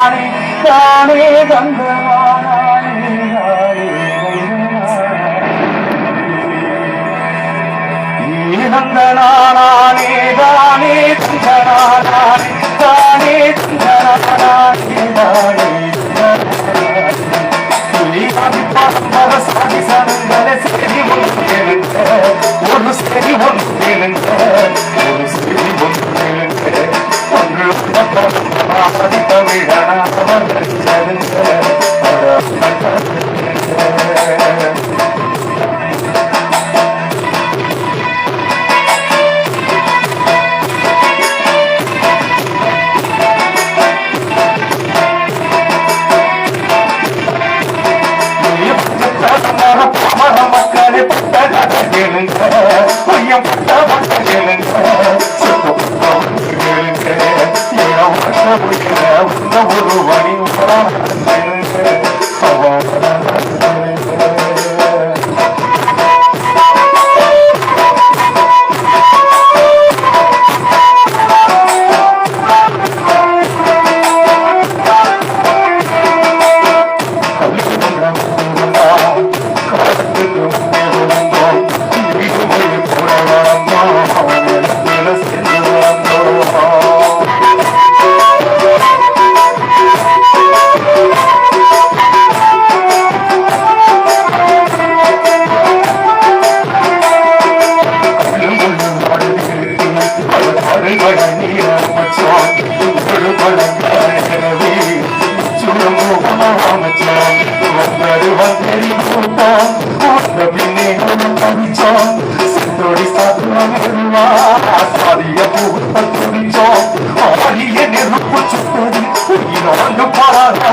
தானே தந்தவானே தானே தந்தனானே தானே தந்தனானே தானே சாதி சனங்களை சரி ஒன்று கேளுங்க ஒரு சரி ஒன்று கேளுங்க ஒரு ஒன்று கேளுங்க ஒன்று உன்ன ஒரு పరిచో సంతోడి సాధువా సారియ పూర్వ పరిచో ఆరియ నిరుపు చుట్టది ఈ నన్ను పరాధ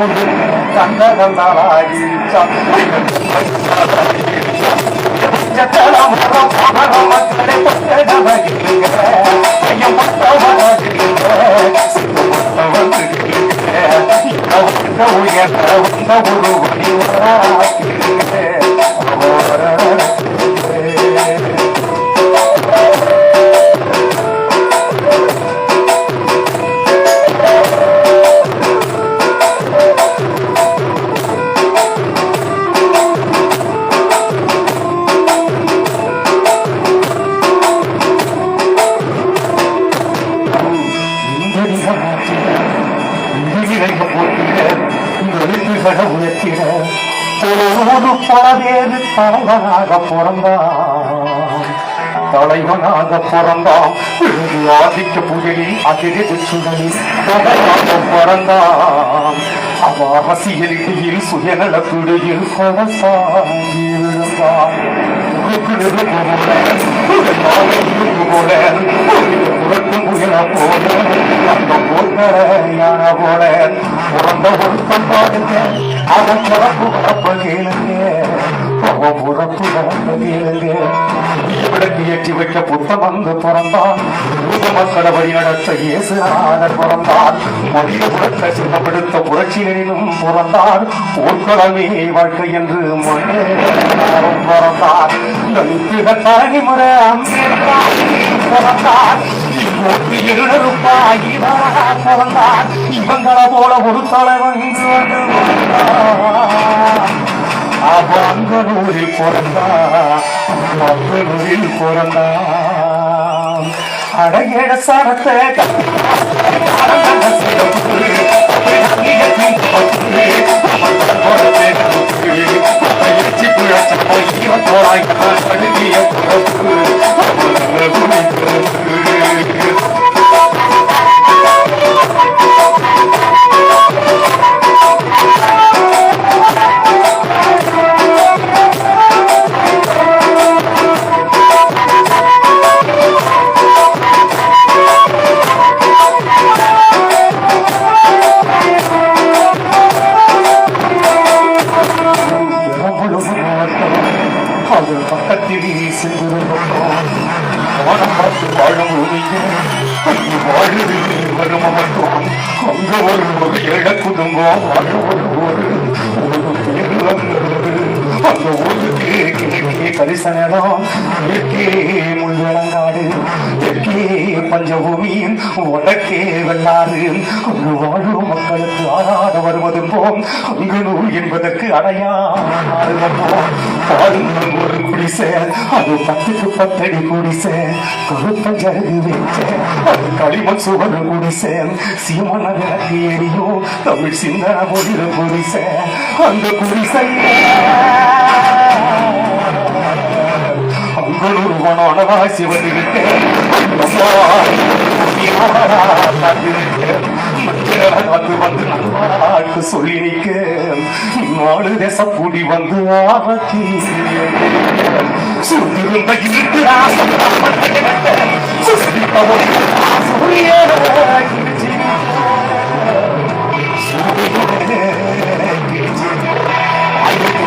காலமுடி கண்டகம் நாளாகிச்சான் பலவேறு தலைவனாக பிறந்தான். தலைவனாக பிறந்தான். ஆதிக்க புகழி அதிரது சுழலி தலைவனாக பிறந்தான். அவ அரசியலில் சுயநல பிடியில் கொலசாங்கி விழுந்தான் போல போல அந்த போல பிறந்த ஒரு பண்பாடுங்க அவன் பிறப்பு கேளுங்க அவன் பிறப்பு பிறப்பு ஏற்றி வைக்க புத்த வந்து பிறந்தான் ஊத மக்களை வழி நடத்த இயேசு ஆனர் பிறந்தார் மனித குலத்தை சின்னப்படுத்த புரட்சியினும் பிறந்தார் போர்க்களமே வாழ்க்கை என்று பிறந்தார் தலைமுறை பிறந்தார் பிறந்தார் இவங்களை போல ஒரு தலைவன் இங்கு வந்து பிறந்தார். அவன் அங்கனூரில் பிறந்தான் அங்கனூரில் பிறந்தான் அடகேட சரத்தை பஞ்சபூமி வடக்கே வல்லாறு ஒரு வாழும் மக்களுக்கு ஆறாத வருவது போம் அங்கு நூல் என்பதற்கு அடையாளம் ஒரு குடிசை அது பத்துக்கு பத்தடி குடிசை. கருப்பஞ்சருகு வச்ச அது களிமண் சுவர் குடிசை. சீமான விளக்கு எரியும் தமிழ் சிந்தன பொழில் குடிசை. அந்த குடிசை அங்கனூர் வனவாசி சிவனுக்கு அது வந்து நல்வாழ்க்கு சொல்லி நிற்க நாலு தேச கூடி வந்து ஆபத்தி சுத்திருந்த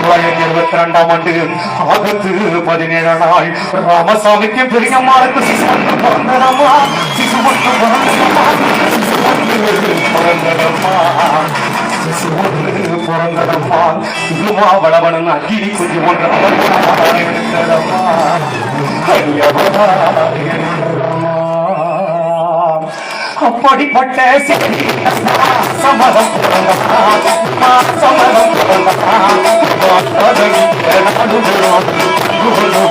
தொள்ளாயிரத்தி இருபத்தி ரெண்டாம் ஆண்டு ஆகத்து பதினேழாம் நாள் ராமசாமிக்கு பெரியம்மாளுக்கு சிசு பிறந்தனம்மா பிறந்தனம்மா பிறந்தனம்மா பிறந்தனம்மா வளவனன் அக்கினி குஞ்சு ஒன்று కొప్పడి పట్టేసి సమరం సమరం గురు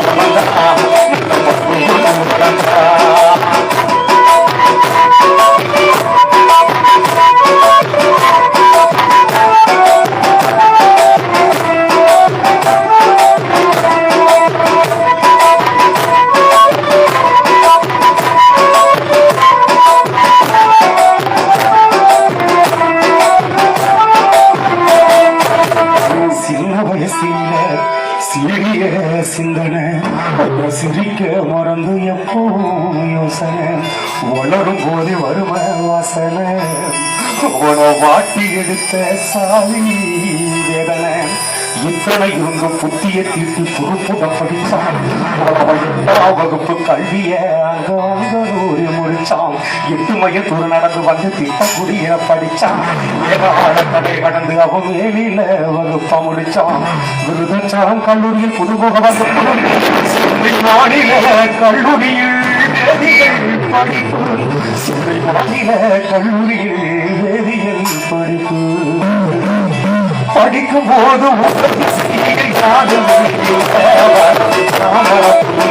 சிந்தனை. உன்னை சிரிக்க மறந்து எப்போ யோசனை. வளரும் போது வரும வாசனை. உன வாட்டி எடுத்த சாவி வேதனை. இத்தனை இருந்து புத்திய தீட்டி பொறுப்புட படிச்சான் வகுப்பு கல்விய அங்க முடிச்சான் எட்டு மையத்தூர் நடந்து வந்து திட்டக்குடிய படிச்சான். ஏகால தடை கடந்து அவன் வேலியில வகுப்ப முடிச்சான். விருதச்சாரம் கல்லூரியில் புதுமுக வந்து சென்னை கல்லூரியில் படிப்பு. கல்லூரியில் வேதியியல் படிப்பு. படிக்கும் போது அவளவனும்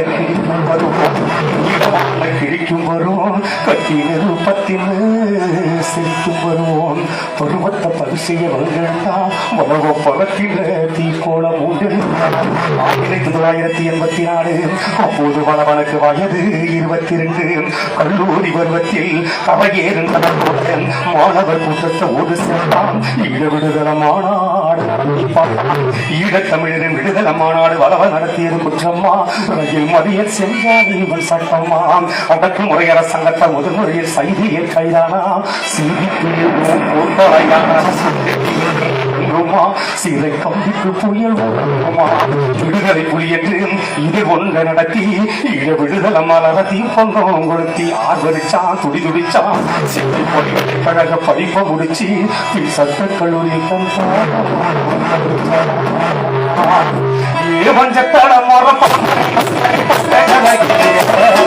கிழிக்கும் பருவம் ஈரமான கிழிக்கும் பருவம் கட்டி நிருப்பத்தில் சிரிக்கும் வருவோம் பருவத்தை பரிசைய வருகிறா உலக பழத்தில தீக்கோளம் உண்டு ஆயிரத்தி தொள்ளாயிரத்தி எண்பத்தி நாலு அப்போது வளவனுக்கு வயது இருபத்தி ரெண்டு கல்லூரி பருவத்தில் கவையேறும் கடற்போடன் மாணவர் கூட்டத்தை ஒரு சேர்ந்தான் ஈழ விடுதலை மாநாடு நடத்திப்பான். ஈழத்தமிழரின் விடுதலை மாநாடு வளவ நடத்தியது குற்றம்மா ரயில் மறியல் செஞ்சால் இவன் அடக்கு முறையர முதன்முறையில் செய்தியை கைதானா. சிந்திக்கு போர்த்தாயா சிறை கம்பிக்கு புயல் வருமா? விடுதலை புலி என்று இது கொண்ட நடத்தி ஈழ விடுதலை மலரத்தி பொங்கம் கொளுத்தி ஆர்வரிச்சா துடி துடிச்சா சிறை பொடி கழக படிப்பை முடிச்சு சட்ட கல்லூரி ஏ பஞ்சத்தட எண்பத்தி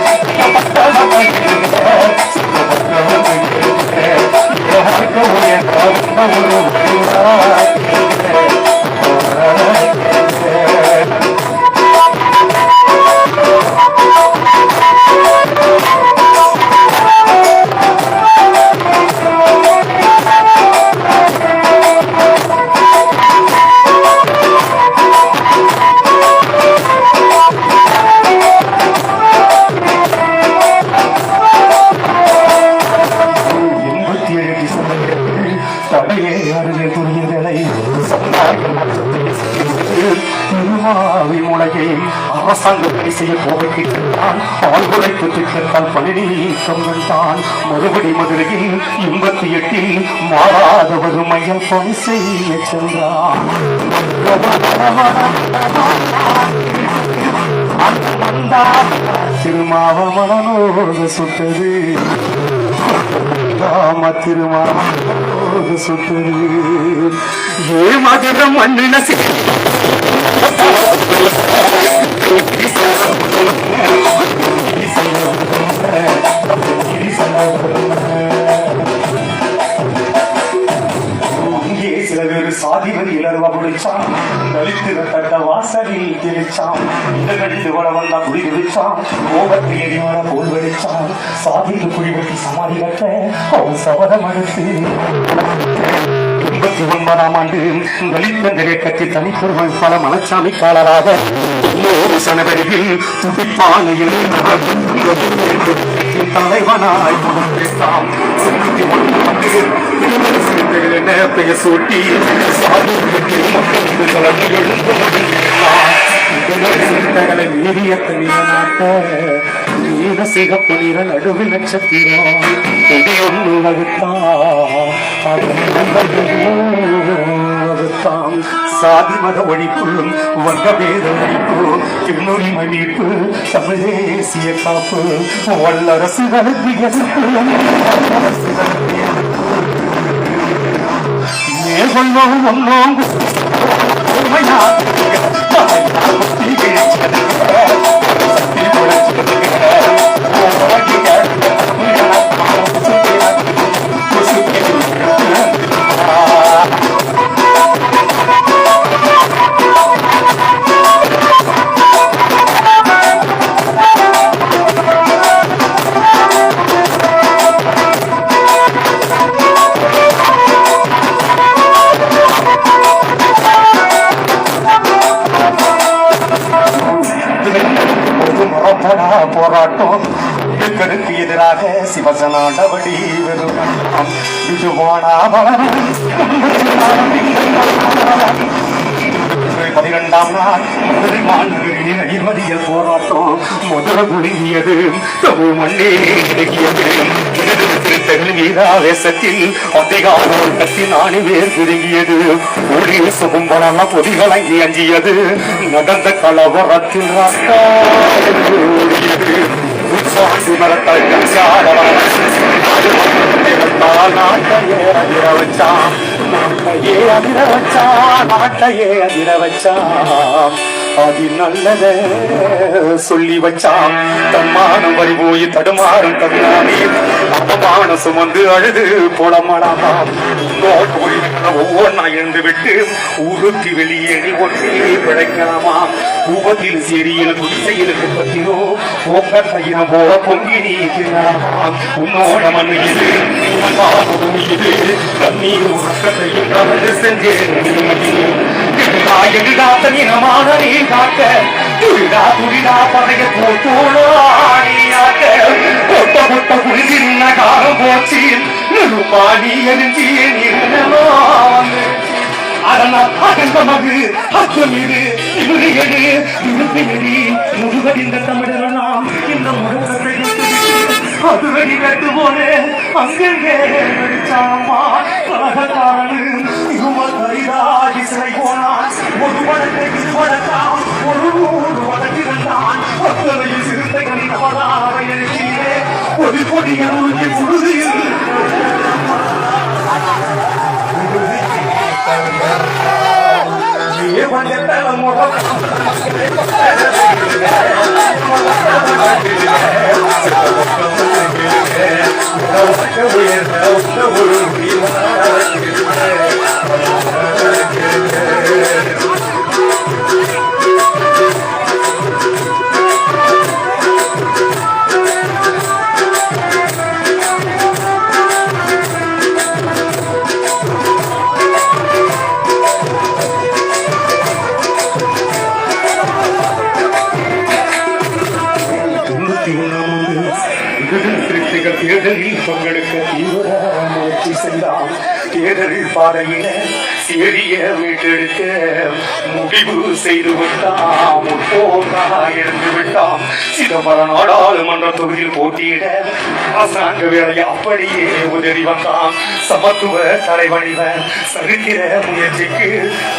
வறுமையில் செய்ய சென்றான் திருமாவ மனநோக சுட்டது. ராம திருமாவ சுட்டது. ஏ மதுர மண்ணின சி- சில சாதிபதி இளர்வா குடிச்சான் தலித்து தட்ட வாசலில் தெளிச்சான் இந்த கடிந்து வர வந்தா குடி குடிச்சான் கோபத்து எரிவான போல் வெடிச்சான். சாதிக்கு குழி வெட்டி சமாதி கட்ட அவன் சபதம் அடுத்து எண்பத்தி ஒன்பதாம் ஆண்டு தலித்தந்தரை கட்சி தனிப்பெருமை பல மனச்சாமி காலராக இன்னொரு சனவரியில் துடிப்பான தலைவனாய் கொடுத்தாம் பெயர் சூட்டி சாதிகளை மீறிய தனிய நாட்ட நீல சிகப்பு நிற நடுவில் நட்சத்திரம் கொடி வகுத்தான். சாதி மத ஒழிப்பு வந்த பேத ஒழிப்பு திருநுரிமை தமிழ் தேசிய காப்பு. வல்லரசுகளுக்கு எதிர்ப்பு வல்லரசுகளுக்கு போராட்டம். பெண்களுக்கு எதிராக சிவசனா நடவடி வெறும் விஜுவானா பதினெண்டாம் நாள் முதல் அடிமதியல் போராட்டம். முதல குலுங்கியது தமிழ் மண்ணே கிடைக்கியது திருத்தகள் வீராவேசத்தில் அதிகாரம் கத்தி நாணி வேர் திருங்கியது ஒளி சுகும்பலான அஞ்சியது. நடந்த கலவரத்தில் ரத்தா என்று ஓடியது. உற்சாசி மரத்தால் நாட்டையே அதிர வச்சா நாட்டையே அதிர வச்சா நாட்டையே அதிர அது நல்லத சொல்லி வச்சான் தன்மானம் வரி போய் தடுமாறும் தன்னானே அப்பமான சுமந்து அழுது புலமடாமாம் ஒவ்வொன்னா இழந்து விட்டு உருத்தி வெளியேறி ஒன்றே பிழைக்கலாமாம் உபத்தில் சிறியில் குடிசையில் உங்க போக்கத்தையினம் போல பொங்கி நீக்கிறாமாம் உன்னோட மண்ணு இது இது தண்ணீர் உறக்கத்தையும் செஞ்சேன். சென்றேன் இனமான நீ காக்க துரிடா துரிடா பழைய போட்டோளாணியாக்க பொட்ட பொட்ட புரிசின்ன காலம் போச்சு நெருப்பாடி எரிஞ்சி நிறமா அதனால் அகந்தமது அச்சமீது இவரு எடு இருந்து முழுவதிந்த தமிழர் நாம் இந்த முழுக்கத்தை அது வெடி வெட்டு போலே அங்கங்கே வெடிச்சாமா கலகக்காரனு இவன் கைராஜி சிலை போனான். ஒரு வழக்கை இது ஒரு நூறு வழக்கிருந்தான் அத்தனையில் சிறுத்தைகளின் அவதாரை பொடி பொடிய உருகி புழுதியில் 喜欢的戴冷帽。Thank you. தேர்தலில் பங்கெடுக்க தீவிர முயற்சி செய்தார் தேர்தலில் பாதையில சிறிய மீட்டெடுக்க முடிவு செய்து விட்டாம். முற்போக்கா இருந்து விட்டாம். சிதம்பரம் நாடாளுமன்ற தொகுதியில் போட்டியிட அரசாங்க வேலை அப்படியே உதவி வந்தான். சமத்துவ தலைவனிவன் சரித்திர முயற்சிக்கு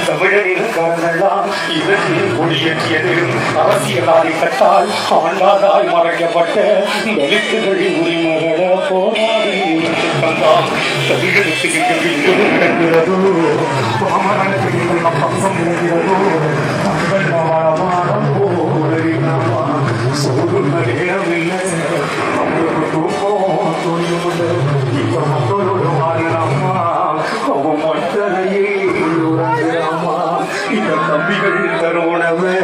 தமிழனின் கரங்களாம் இவற்றில் கொடியேற்றியது அரசியலாளி கட்டால் ஆண்டாதால் மறைக்கப்பட்ட தலித்துகளின் உரிமைகளை போராடி. தந்தான் தமிழனுக்கு இருக்கிறதோ பாமரனுக்கு பக்கம் தங்கள் வாழமானம் போரினாமா சோறு நேரமில்லை அவங்களுக்கு தூக்கம் துணியுண்டு இப்ப மக்களோட வாழலாமா அவன் மட்டரையே உறங்கலாமா இந்த தம்பிகள் தருணவே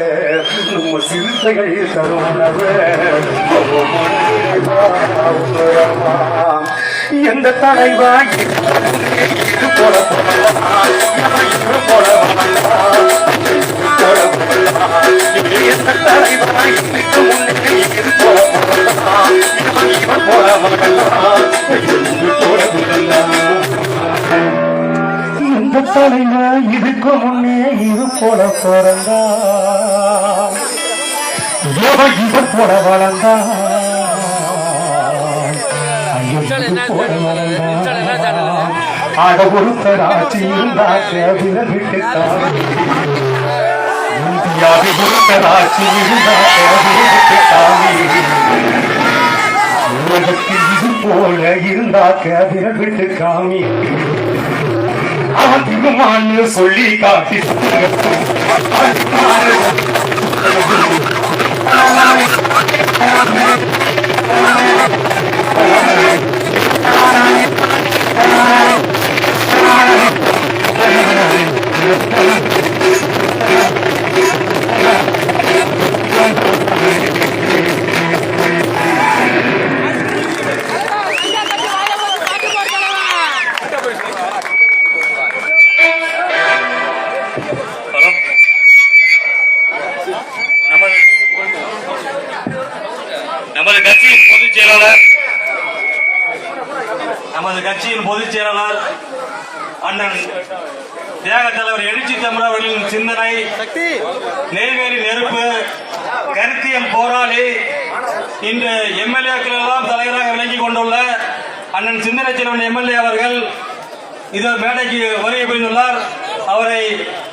நம்ம சிறுத்தைகள் தருணவே அவன் எந்த தலைவா போல போல எந்த தலைவா முன்னே இது போல இவன் போல இந்த தலைவா இதுக்கு முன்னே இது போல பிறந்தா இவன் போல வளர்ந்தா இந்தியாவில் ஒருத்தராட்சி உலகத்தில் இது போல இருந்தாக்க விரல் விட்டு காமி அவன் சொல்லி காட்டி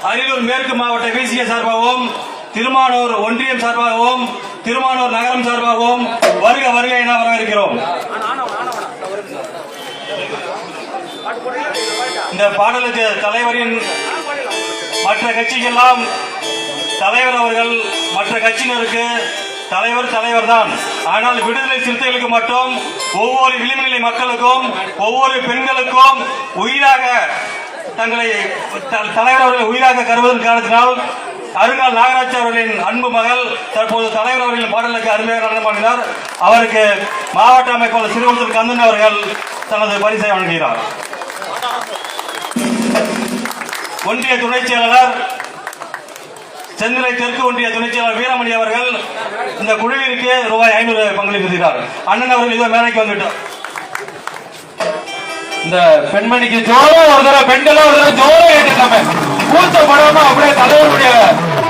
அரியலூர் மேற்கு மாவட்ட விசிக சார்பாகவும் திருமானூர் ஒன்றியம் சார்பாகவும் திருமானூர் நகரம் சார்பாகவும் வருக வருக என வரவேற்கிறோம். இந்த பாடலுக்கு தலைவரின் மற்ற கட்சிக்கெல்லாம் தலைவர் அவர்கள் மற்ற கட்சியினருக்கு தலைவர் தலைவர் தான் ஆனால் விடுதலை சிறுத்தைகளுக்கு மட்டும் ஒவ்வொரு விளிம்புநிலை மக்களுக்கும் ஒவ்வொரு பெண்களுக்கும் உயிராக தங்களை த- தலைவர் அவர்களை உயிராக கருவதன் காரணத்தினால் அருங்கால் நாகராஜ் அவர்களின் அன்பு மகள் தற்போது தலைவர் அவர்களின் பாடலுக்கு அருமையாக நடனமாடினார் பண்ணினார் அவருக்கு மாவட்ட அமைப்பாளர் சிறுவந்தர் கந்தன் அவர்கள் தனது பரிசை வழங்குகிறார். ஒன்றிய துணைச் செயலாளர் செந்திலை தெற்கு ஒன்றிய துணைச் செயலாளர் வீரமணி அவர்கள் இந்த குழுவிற்கு ரூபாய் ஐநூறு பங்களிப்பு செய்தார். அண்ணன் அவர்கள் இதோ மேலைக்கு வந்துவிட்டார். இந்த பெண்மணிக்கு ஜோரம் ஒரு தடவை பெண்களும் ஒரு தடவை ஜோரம் ஏற்றிருக்காம கூச்சப்படாம அப்படியே தலைவருடைய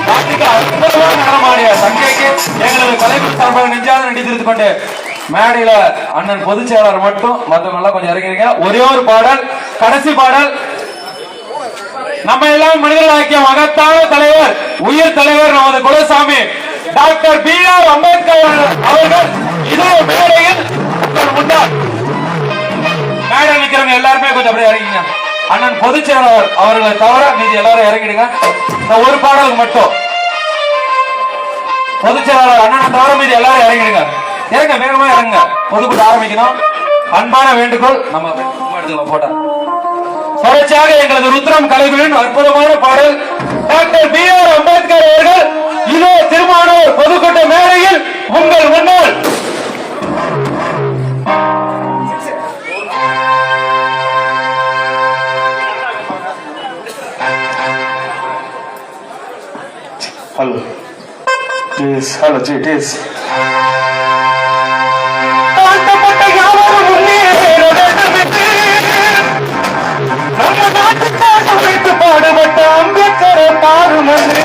நாட்டுக்கு அற்புதமாக நடனமாடிய தங்கைக்கு எங்களது கலைஞர் சார்பாக நெஞ்சாத நடித்திருந்து கொண்டு மேடையில அண்ணன் பொதுச் செயலாளர் மட்டும் மத்தவங்க எல்லாம் கொஞ்சம் இறங்கிறீங்க ஒரே ஒரு பாடல் கடைசி பாடல். நம்ம எல்லாம் மனிதர்களாக்கிய மகத்தான தலைவர் உயிர் தலைவர் நமது குலசாமி டாக்டர் பி ஆர் அம்பேத்கர் அவர்கள். இதே மேடையில் முன்னாள் மேடை நிக்கிறவங்க எல்லாருமே கொஞ்சம் அப்படியே இறங்கிங்க. அண்ணன் பொதுச் செயலாளர் அவர்களை தவிர மீதி எல்லாரும் இறங்கிடுங்க. இந்த ஒரு பாடலுக்கு மட்டும். பொதுச் செயலாளர் அண்ணனை தவிர மீதி எல்லாரும் இறங்கிடுங்க. இறங்க வேகமா இறங்க பொதுக்கூட்ட ஆரம்பிக்கணும். அன்பான வேண்டுகோள் நம்ம எடுத்துக்கலாம் போட்டா. தொடர்ச்சியாக எங்களது ருத்ரம் கலைகளின் அற்புதமான பாடல் டாக்டர் பி ஆர் அம்பேத்கர் அவர்கள் இதே திருமானூர் பொதுக்கூட்ட மேடையில் உங்கள் முன்னால். இஸ் ஹலோ ஜி ப்ளீஸ் தாழ்த்தப்பட்ட பாடுபட்ட அம்பேத்கரை பாருமன்று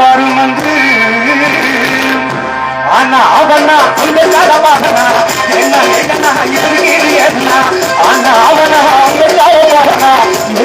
பாருமன்று அவனா அம்பேத்கர என்ன என்ன இவருக்கு என்ன அண்ணா அவனா அம்பேத்கர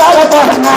காலத்தாருன்னா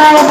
ஏனா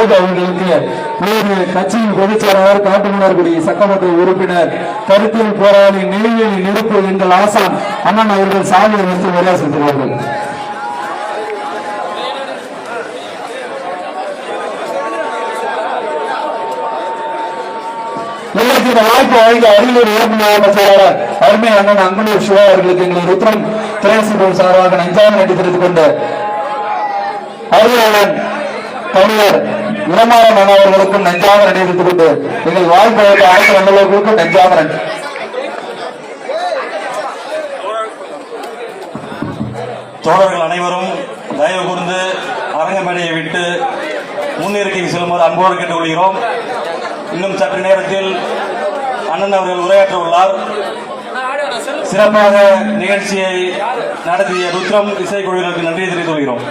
லோக் அவர்களுக்கு வேறு கட்சியின் பொதுச்செயலாளர் காட்டுமன்னார்குடி சட்டமன்ற உறுப்பினர் கருத்தில் போராளி நெய்வேலி நெருப்பு எங்கள் ஆசான் அண்ணன் அவர்கள் சாமியை வைத்து உரையா செலுத்துவார்கள் இந்த வாய்ப்பு வழங்கி அரியலூர் இயற்கை மாவட்ட செயலாளர் அருமை அண்ணன் அங்குலூர் சிவா அவர்களுக்கு எங்கள் ருத்ரம் திரைசீபம் சார்பாக நெஞ்சாக நன்றி தெரிவித்துக் கொண்டு அரியலூரன் கவிஞர் இளமாறன் அண்ணா அவர்களுக்கும் நெஞ்சாக கொண்டு எங்கள் வாய்ப்பு அரசு அலுவலர்களுக்கும் நெஞ்சாமரன் தோழர்கள் அனைவரும் தயவு கூர்ந்து அரங்கமேடையை விட்டு முன்னிறுக்கி செல்லுமாறு அன்போடு கேட்டுக்கொள்கிறோம். இன்னும் சற்று நேரத்தில் அண்ணன் அவர்கள் உரையாற்ற உள்ளார் சிறப்பாக நிகழ்ச்சியை நடத்திய ருத்ரம் இசைக்குழுவினருக்கு நன்றியை தெரிவித்துக் கொள்கிறோம்.